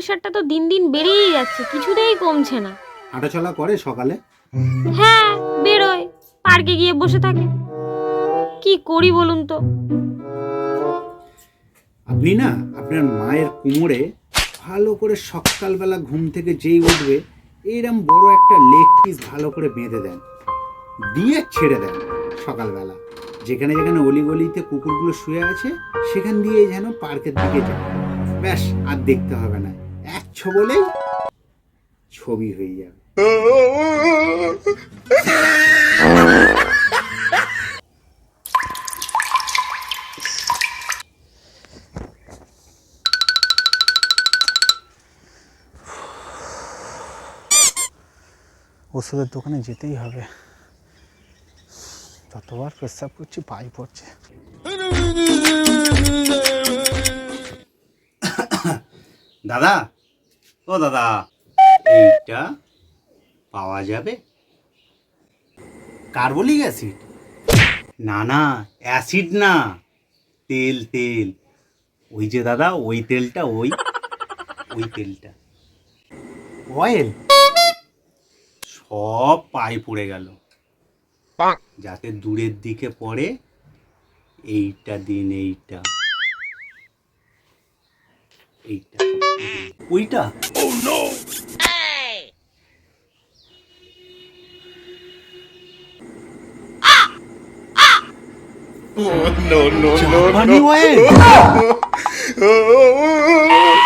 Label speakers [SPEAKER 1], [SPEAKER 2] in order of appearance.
[SPEAKER 1] প্রেশারটা তো দিন দিন বেড়েই যাচ্ছে কিছুতেই কমছে না।
[SPEAKER 2] হাঁটাচলা করে সকালে?
[SPEAKER 1] হ্যাঁ বেরোয় পার্কে গিয়ে বসে থাকে। কি করি বলুন তো?
[SPEAKER 2] আপনি না আপনার মায়ের কোমরে ভালো করে সকালবেলা ঘুম থেকে যেই উঠবে এইরকম বড় একটা লেগ পিস ভালো করে বেঁধে দেন। দিয়ে ছেড়ে দেন সকালবেলা। যেখানে যেখানে অলিগলিতে কুকুরগুলো শুয়ে আছে সেখান দিয়ে যেন পার্কের দিকে যায়। ব্যাস আর দেখতে হবে না। এক বলেই ছবি হয়ে যাবে।
[SPEAKER 3] ওষুধের দোকানে যেতেই হবে। যতবার প্রস্তাব করছি পাই পড়ছে।
[SPEAKER 2] দাদা ও দাদা এইটা পাওয়া যাবে? Carbolic acid? না না অ্যাসিড না তেল তেল। ওই যে দাদা ওই তেলটা ওই ওই তেলটা। অয়েল? সব পায়ে পড়ে গেল। যাতে দূরের দিকে পড়ে এইটা দিন এইটা। এইটা। ওইটা? জাপানি oil?